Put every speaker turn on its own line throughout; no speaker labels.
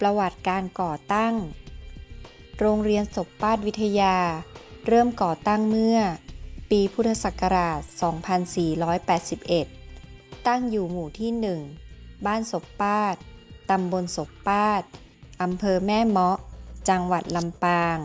ประวัติการก่อตั้ง โรงเรียนศพปาดวิทยา เริ่มก่อตั้งเมื่อ ปีพุทธศักราช 2481 ตั้งอยู่หมู่ที่ 1 บ้านศพปาดตำบลศพปาดอำเภอแม่เมาะ จังหวัดลำปาง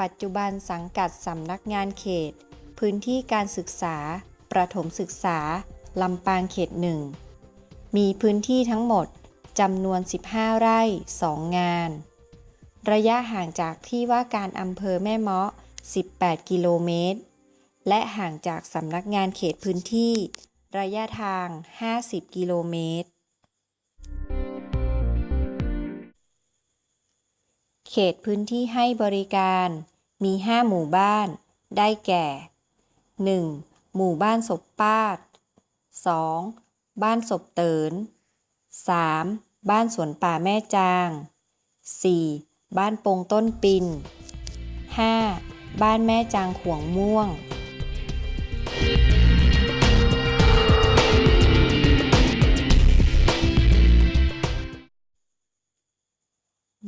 ปัจจุบันสังกัดสำนักงานเขต พื้นที่การศึกษา ประถมศึกษาลำปางเขตหนึ่งมีพื้นที่ทั้งหมด จำนวน 15 ไร่ 2 งาน ระยะห่างจากที่ว่าการอำเภอแม่เมาะ 18 กิโลเมตร และห่างจากสำนักงานเขตพื้นที่ ระยะทาง 50 กิโลเมตร เขตพื้นที่ให้บริการ มี 5 หมู่บ้าน ได้แก่ 1. หมู่บ้านศพป้าด 2. บ้านศพเติน 3. บ้านสวนป่าแม่จาง 4. บ้านปงต้นปิน 5. บ้านแม่จางขวงม่วง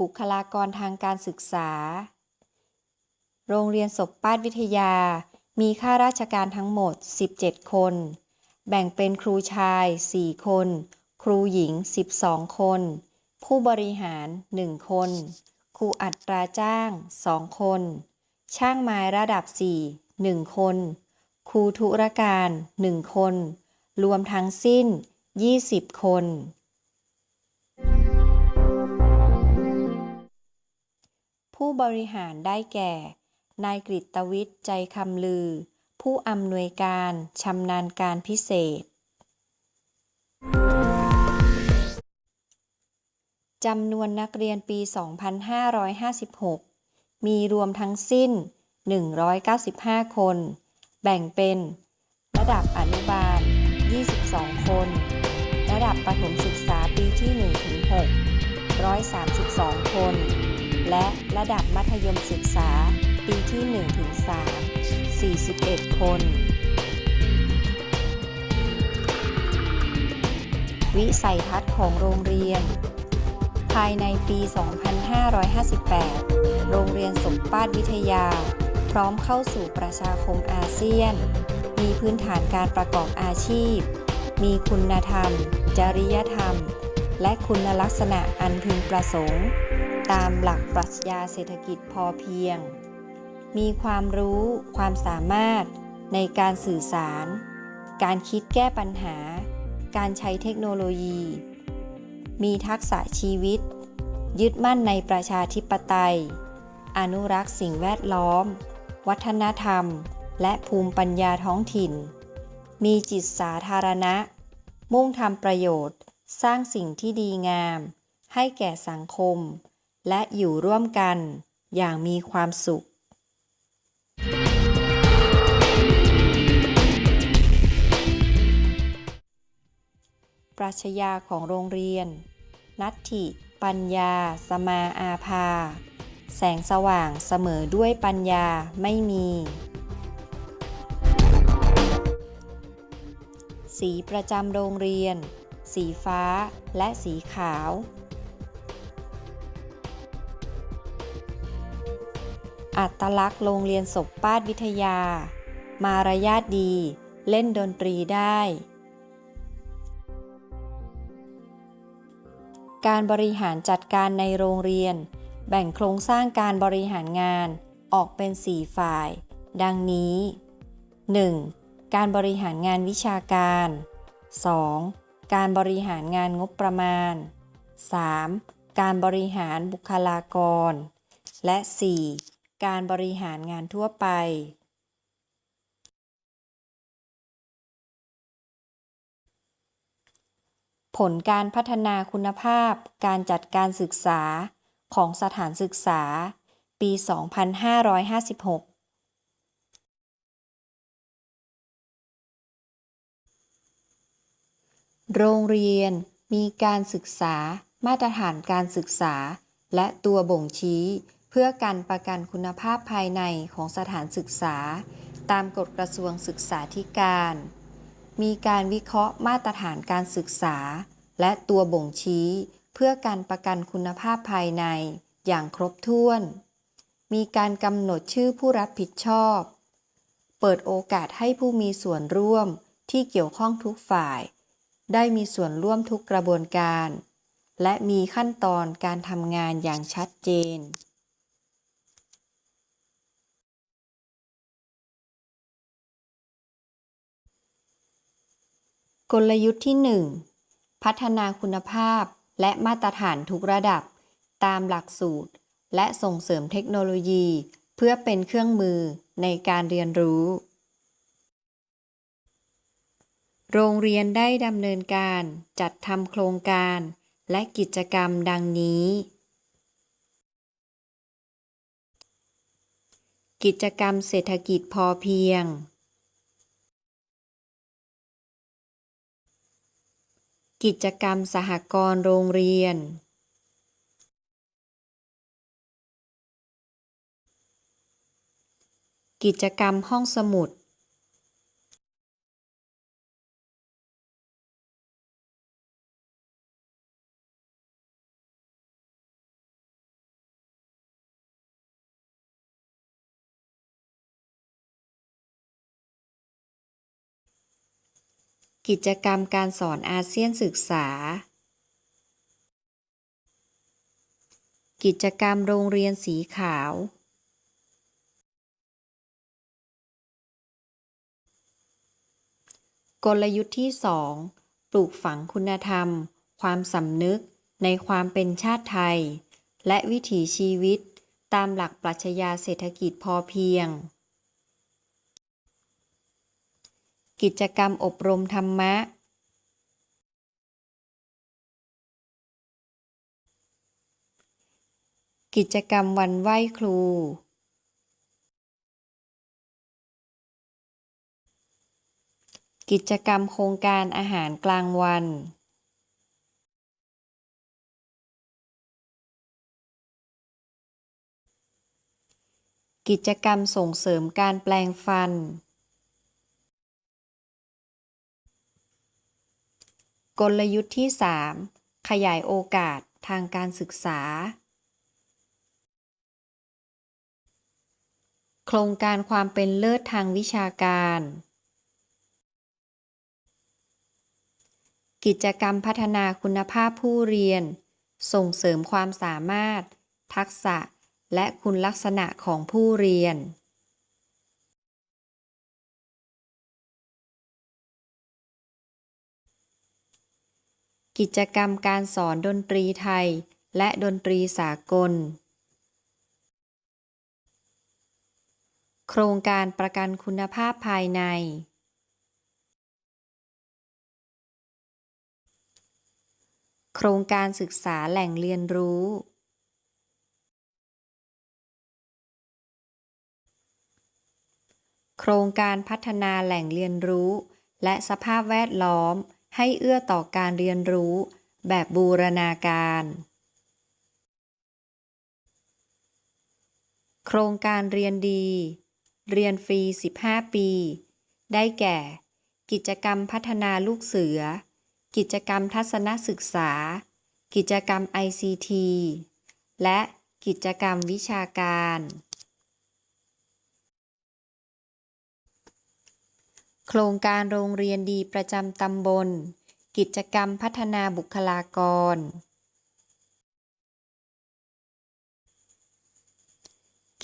บุคลากรทางการศึกษา โรงเรียนศพป้าดวิทยา มีข้าราชการทั้งหมด 17 คน แบ่งเป็นครูชาย 4 คน รูหญิง 12 คน ผู้บริหาร 1 คน ครูอัตราจ้าง 2 คน ช่างไม้ระดับ 4 1 คน ครูธุรการ 1 คน รวมทั้งสิ้น 20 คน ผู้บริหารได้แก่ นายกฤตวิทย์ใจคำลือ ผู้อำนวยการชำนาญการพิเศษ จำนวนนักเรียนปี 2556 มีรวมทั้งสิ้น 195 คน แบ่งเป็น ระดับอนุบาล 22 คน ระดับประถมศึกษาปีที่1-6 132 คน และระดับมัธยมศึกษาปีที่1-3 41 คน วิสัยทัศน์ของโรงเรียนายในปี 2558 โรงเรียนสมปาดวิทยา พร้อมเข้าสู่ประชาคมอาเซียน มีพื้นฐานการประกอบอาชีพ มีคุณธรรม จริยธรรม และคุณลักษณะอันพึงประสงค์ ตามหลักปรัชญาเศรษฐกิจพอเพียง มีความรู้ ความสามารถในการสื่อสาร การคิดแก้ปัญหา การใช้เทคโนโลยี มีทักษะชีวิต ยึดมั่นในประชาธิปไตย อนุรักษ์สิ่งแวดล้อม วัฒนธรรม และภูมิปัญญาท้องถิ่น มีจิตสาธารณะ มุ่งทำประโยชน์ สร้างสิ่งที่ดีงาม ให้แก่สังคม และอยู่ร่วมกัน อย่างมีความสุข ปรัชญาของโรงเรียน นัตถิ ปัญญา สมาอาภา แสงสว่างเสมอด้วยปัญญาไม่มี สีประจำโรงเรียน สีฟ้าและสีขาว อัตลักษณ์โรงเรียนศพป้าดวิทยา มารยาทดี เล่นดนตรีได้ การบริหารจัดการในโรงเรียน แบ่งโครงสร้างการบริหารงานออกเป็น 4 ฝ่าย ดังนี้ 1. การบริหารงานวิชาการ 2. การบริหารงานงบประมาณ 3. การบริหารบุคลากร และ 4. การบริหารงานทั่วไป ผลการพัฒนาคุณภาพการจัดการศึกษาของสถานศึกษา ปี 2556โรงเรียนมีการศึกษามาตรฐานการศึกษา และตัวบ่งชี้ เพื่อการประกันคุณภาพภายในของสถานศึกษา ตามกฎกระทรวงศึกษาธิการ มีการวิเคราะห์มาตรฐานการศึกษา และตัวบ่งชี้ เพื่อการประกันคุณภาพภายในอย่างครบถ้วน มีการกำหนดชื่อผู้รับผิดชอบ เปิดโอกาสให้ผู้มีส่วนร่วมที่เกี่ยวข้องทุกฝ่าย ได้มีส่วนร่วมทุกกระบวนการ และมีขั้นตอนการทำงานอย่างชัดเจน กลยุทธ์ที่ 1 พัฒนาคุณภาพและมาตรฐานทุกระดับ ตามหลักสูตร และส่งเสริมเทคโนโลยี เพื่อเป็นเครื่องมือในการเรียนรู้ โรงเรียนได้ดำเนินการจัดทำโครงการ และกิจกรรมดังนี้ กิจกรรมเศรษฐกิจพอเพียง กิจกรรมสหกรณ์โรงเรียนกิจกรรมห้องสมุด กิจกรรมการสอนอาเซียนศึกษา กิจกรรมโรงเรียนสีขาว กลยุทธ์ที่ 2 ปลูกฝังคุณธรรม ความสำนึกในความเป็นชาติไทย และวิถีชีวิตตามหลักปรัชญาเศรษฐกิจพอเพียง กิจกรรมอบรมธรรมะ กิจกรรมวันไหว้ครู กิจกรรมโครงการอาหารกลางวัน กิจกรรมส่งเสริมการแปลงฟัน กลยุทธ์ที่ 3 ขยายโอกาสทางการศึกษา โครงการความเป็นเลิศทางวิชาการ กิจกรรมพัฒนาคุณภาพผู้เรียน ส่งเสริมความสามารถ ทักษะ และคุณลักษณะของผู้เรียน กิจกรรมการสอนดนตรีไทย และดนตรีสากล โครงการประกันคุณภาพภายใน โครงการศึกษาแหล่งเรียนรู้ โครงการพัฒนาแหล่งเรียนรู้ และสภาพแวดล้อม ให้เอื้อต่อการเรียนรู้แบบบูรณาการ โครงการเรียนดี เรียนฟรี 15 ปี ได้แก่ กิจกรรมพัฒนาลูกเสือ กิจกรรมทัศนศึกษา กิจกรรม ICT และกิจกรรมวิชาการ โครงการโรงเรียนดีประจำตำบล กิจกรรมพัฒนาบุคลากร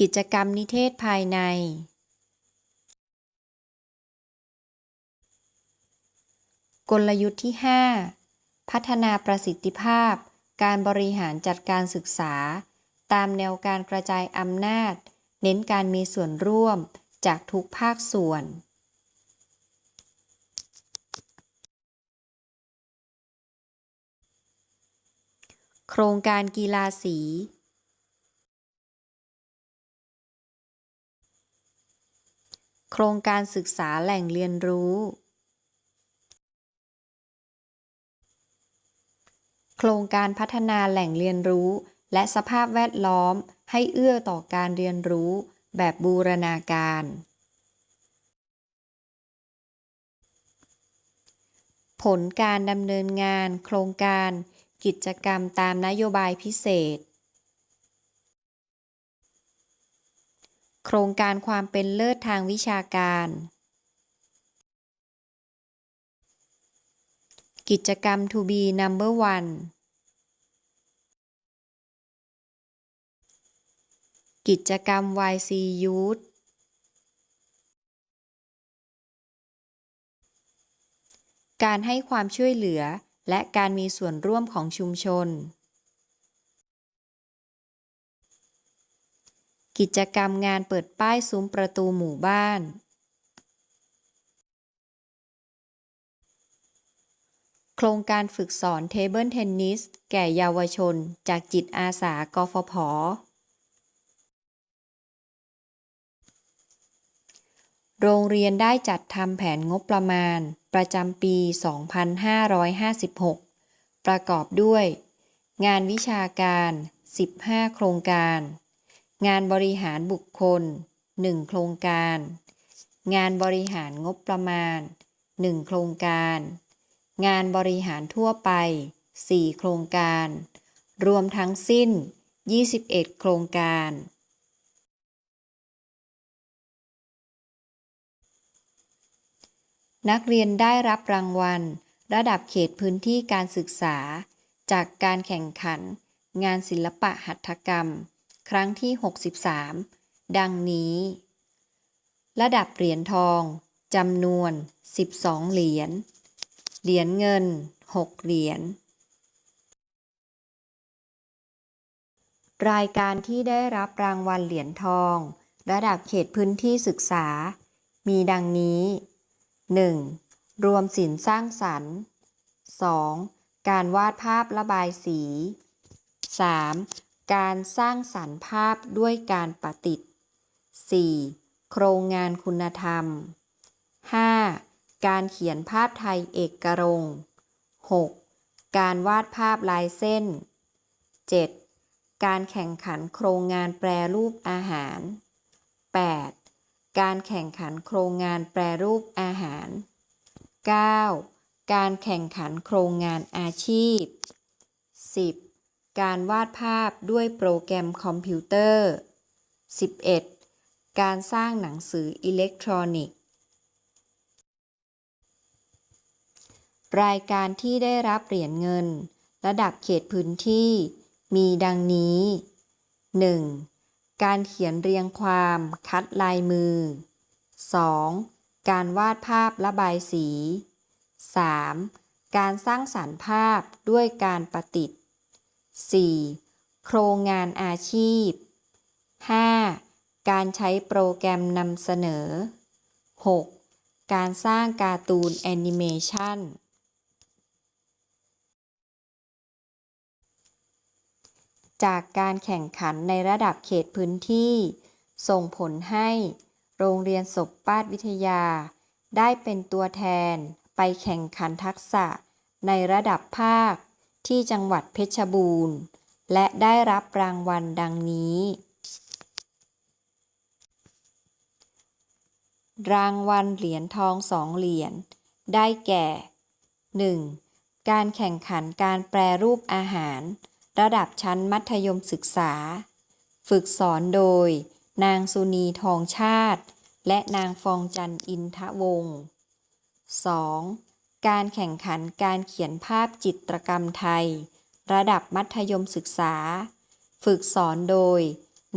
กิจกรรมนิเทศภายใน กลยุทธ์ที่ 5 พัฒนาประสิทธิภาพ การบริหารจัดการศึกษา ตามแนวการกระจายอำนาจ เน้นการมีส่วนร่วมจากทุกภาคส่วน โครงการกีฬาสี โครงการศึกษาแหล่งเรียนรู้ โครงการพัฒนาแหล่งเรียนรู้ และสภาพแวดล้อมให้เอื้อต่อการเรียนรู้แบบบูรณาการ ผลการดำเนินงาน โครงการ กิจกรรมตามนโยบายพิเศษ โครงการความเป็นเลิศทางวิชาการ กิจกรรม to be number one กิจกรรม YC Youth การให้ความช่วยเหลือ และการมีส่วนร่วมของชุมชน กิจกรรมงานเปิดป้ายซุ้มประตูหมู่บ้าน โครงการฝึกสอนเทเบิลเทนนิสแก่เยาวชนจากจิตอาสากฟผโรงเรียนได้จัดทำแผนงบประมาณ ประจำปี 2556 ประกอบด้วย งานวิชาการ 15 โครงการ งานบริหารบุคคล 1 โครงการ งานบริหารงบประมาณ 1 โครงการ งานบริหารทั่วไป 4 โครงการ รวมทั้งสิ้น 21 โครงการ นักเรียนได้รับรางวัล ระดับเขตพื้นที่การศึกษา จากการแข่งขัน งานศิลปะหัตถกรรม ครั้งที่ 63 ดังนี้ ระดับเหรียญทองจำนวน 12 เหรียญ เหรียญเงิน 6 เหรียญ รายการที่ได้รับรางวัลเหรียญทอง ระดับเขตพื้นที่ศึกษา มีดังนี้ 1. รวมศิลป์สร้างสรรค์ 2. การวาดภาพระบายสี 3. การสร้างสรรค์ภาพด้วยการประติด 4. โครงงานคุณธรรม 5. การเขียนภาพไทยเอกรงค์ 6. การวาดภาพลายเส้น 7. การแข่งขันโครงงานแปรรูปอาหาร 8. การแข่งขันโครงงานแปรรูปอาหาร 9. การแข่งขันโครงงานอาชีพ 10. การวาดภาพด้วยโปรแกรมคอมพิวเตอร์ 11. การสร้างหนังสืออิเล็กทรอนิกส์ รายการที่ได้รับเหรียญเงิน ระดับเขตพื้นที่ มีดังนี้ 1. การเขียนเรียงความคัดลายมือ 2. การวาดภาพระบายสี 3. การสร้างสรรค์ภาพด้วยการประติด 4. โครงงานอาชีพ 5. การใช้โปรแกรมนำเสนอ 6. การสร้างการ์ตูนแอนิเมชัน จากการแข่งขันในระดับเขตพื้นที่ ส่งผลให้ โรงเรียนศพปาดวิทยา ได้เป็นตัวแทนไปแข่งขันทักษะในระดับภาคที่จังหวัดเพชรบูรณ์ และได้รับรางวัลดังนี้ รางวัลเหรียญทองสองเหรียญ ได้แก่ 1. การแข่งขันการแปรรูปอาหาร ระดับชั้นมัธยมศึกษา ฝึกสอนโดย นางสุนีทองชาติ และนางฟองจันทร์อินทะวงศ์ 2. การแข่งขันการเขียนภาพจิตรกรรมไทย ระดับมัธยมศึกษา ฝึกสอนโดย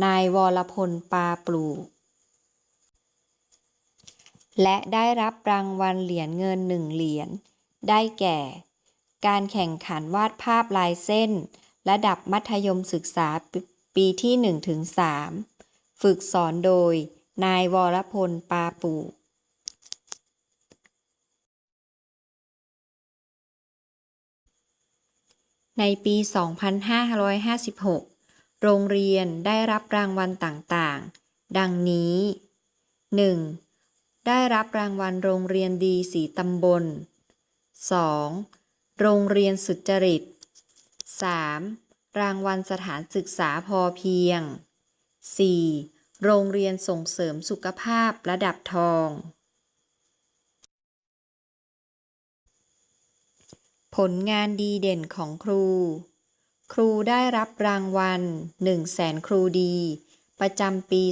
นายวรพลปาปลูก และได้รับรางวัลเหรียญเงินหนึ่งเหรียญ ได้แก่ การแข่งขันวาดภาพลายเส้น ระดับมัธยมศึกษาปีที่ 1-3 ฝึกสอนโดย นายวรพล ปาปูในปี 2556 โรงเรียนได้รับรางวัลต่างๆ ดังนี้ 1. ได้รับรางวัลโรงเรียนดีสีตำบล 2. โรงเรียนสุจริต 3. รางวัลสถานศึกษาพอเพียง 4. โรงเรียนส่งเสริมสุขภาพระดับทอง ผลงานดีเด่นของครู ครูได้รับรางวัล1แสนครูดี ประจำปี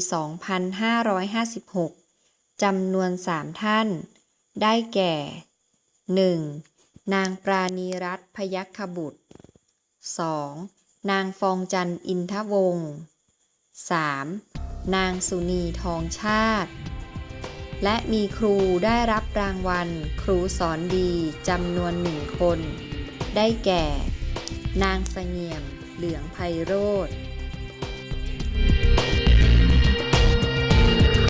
2556 จำนวน 3 ท่าน ได้แก่ 1. นางปราณีรัตนพยัคฆบุตร 2. นางฟองจันอินทวงศ์ 3. นางสุนีทองชาติ และมีครูได้รับรางวัล ครูสอนดีจำนวนหนึ่งคน ได้แก่ นางเสงี่ยม เหลืองไพโรธ